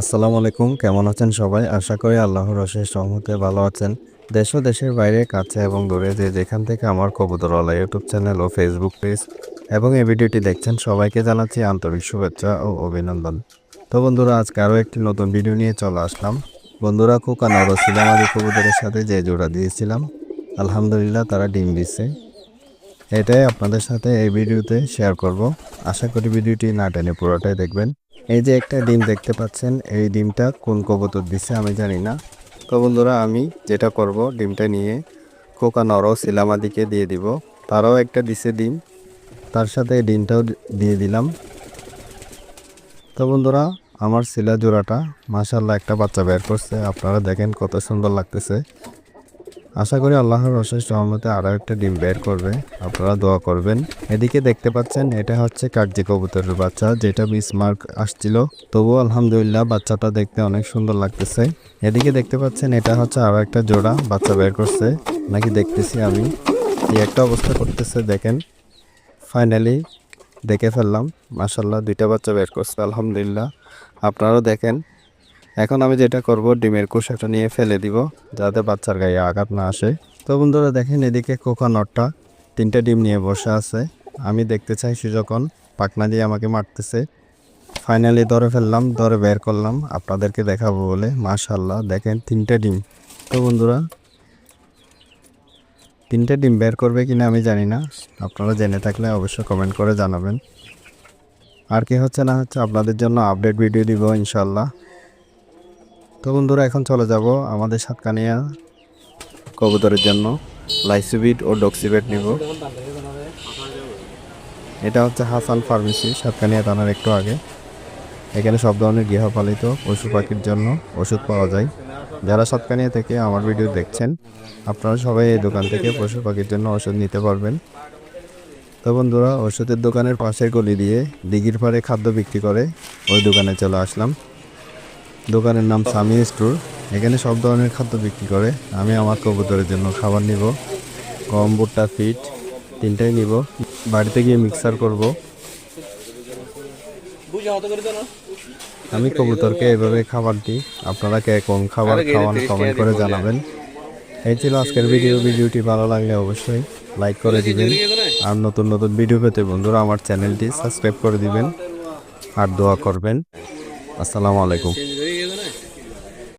আসসালামু আলাইকুম, কেমন আছেন সবাই? আশা করি আল্লাহর অশেষ রহমতে ভালো আছেন। দেশ ও দেশের বাইরে, কাছে এবং দূরে যে যেখান থেকে আমার কবুতরওয়ালা ইউটিউব চ্যানেল ও ফেসবুক পেজ এবং এই ভিডিওটি দেখছেন, সবাইকে জানাচ্ছি আন্তরিক শুভেচ্ছা ও অভিনন্দন। তো বন্ধুরা, আজকে আরও একটি নতুন ভিডিও নিয়ে চলে আসলাম। বন্ধুরা কোকা নরসিল আমাদের কবুতরের সাথে যে জোড়া দিয়েছিলাম, আলহামদুলিল্লাহ তারা ডিম দিচ্ছে এটাই আপনাদের সাথে এই ভিডিওতে শেয়ার করব। আশা করি ভিডিওটি না টেনে পুরোটাই দেখবেন। এই যে একটা ডিম দেখতে পাচ্ছেন, এই ডিমটা কোন কবুতর দিছে আমি জানি না। তো বন্ধুরা, আমি যেটা করব, ডিমটা নিয়ে কোকা নর সিলামাদিকে দিয়ে দিব। তারাও একটা দিছে ডিম, তার সাথে ডিমটাও দিয়ে দিলাম। তো বন্ধুরা, আমার শিলা জোড়াটা মাশাল্লাহ একটা বাচ্চা বের করছে, আপনারা দেখেন কত সুন্দর লাগতেছে। আশা করি আল্লাহর অশেষ রহমতে আরও একটা ডিম বের করবে। আপনারা দোয়া করবেন। এদিকে দেখতে পাচ্ছেন, এটা হচ্ছে কাগজি কবুতরের বাচ্চা, যেটা বিস মার্ক আসছিল। তবুও আলহামদুলিল্লাহ বাচ্চাটা দেখতে অনেক সুন্দর লাগতেছে। এদিকে দেখতে পাচ্ছেন, এটা হচ্ছে আরও একটা জোড়া বাচ্চা বের করছে। নাকি দেখতেছি আমি। কি একটা অবস্থা করতেছে, দেখেন। ফাইনালি দেখে ফেললাম। মাসাল্লাহ দুইটা বাচ্চা বের করছে, আলহামদুলিল্লাহ। আপনারাও দেখেন। এখন আমি যেটা করব, ডিমের কুসাটা নিয়ে ফেলে দিব, যাতে বাচ্চার গায়ে আঘাত না আসে। তো বন্ধুরা দেখেন এদিকে কোকানটটা তিনটে ডিম নিয়ে বসে আছে। আমি দেখতে চাইছি যখন পাকনা দিয়ে আমাকে মারতেছে। ফাইনালি ধরে ফেললাম, ধরে বের করলাম। আপনাদেরকে দেখাবো বলে মাশাল্লাহ দেখেন তিনটে ডিম। তো বন্ধুরা, তিনটে ডিম বের করবে কিনা আমি জানি না। আপনারা জেনে থাকলে অবশ্যই কমেন্ট করে জানাবেন। আর কি হচ্ছে না হচ্ছে, আপনাদের জন্য আপডেট ভিডিও দিব ইনশাল্লাহ তো বন্ধুরা, এখন চলে যাব আমাদের সাতকানিয়া কবুতরের জন্য। লাইসিবিট ও ডক্সিবেট নিব। এটা হচ্ছে হাসান ফার্মেসি, সাতকানিয়া থানার একটু আগে। এখানে সব ধরনের গৃহপালিত পশু পাখির জন্য ওষুধ পাওয়া যায়। যারা সাতকানিয়া থেকে আমার ভিডিও দেখছেন, আপনারা সবাই এই দোকান থেকে পশু পাখির জন্য ওষুধ নিতে পারবেন। তো বন্ধুরা, ওষুধের দোকানের পাশের গলি দিয়ে দিঘির পাড়ে খাদ্য বিক্রি করে ওই দোকানে চলে আসলাম। দোকানের নাম সামি স্টোর। এখানে সব ধরনের খাদ্য বিক্রি করে। আমি আমার কবুতরের জন্য খাবার নিব। গম ভুট্টা ফিট তিনটাই নিব। বাড়িতে গিয়ে মিক্সার করব। আমি কবুতরকে এভাবে খাবার দিই। আপনারা কে কোন খাবার খাওয়ান কমেন্ট করে জানাবেন। এই ছিল আজকের ভিডিও। ভিডিওটি ভালো লাগলে অবশ্যই লাইক করে দিবেন। আর নতুন নতুন ভিডিও পেতে বন্ধুরা আমার চ্যানেলটি সাবস্ক্রাইব করে দিবেন। আর দোয়া করবেন। আসসালামু আলাইকুম।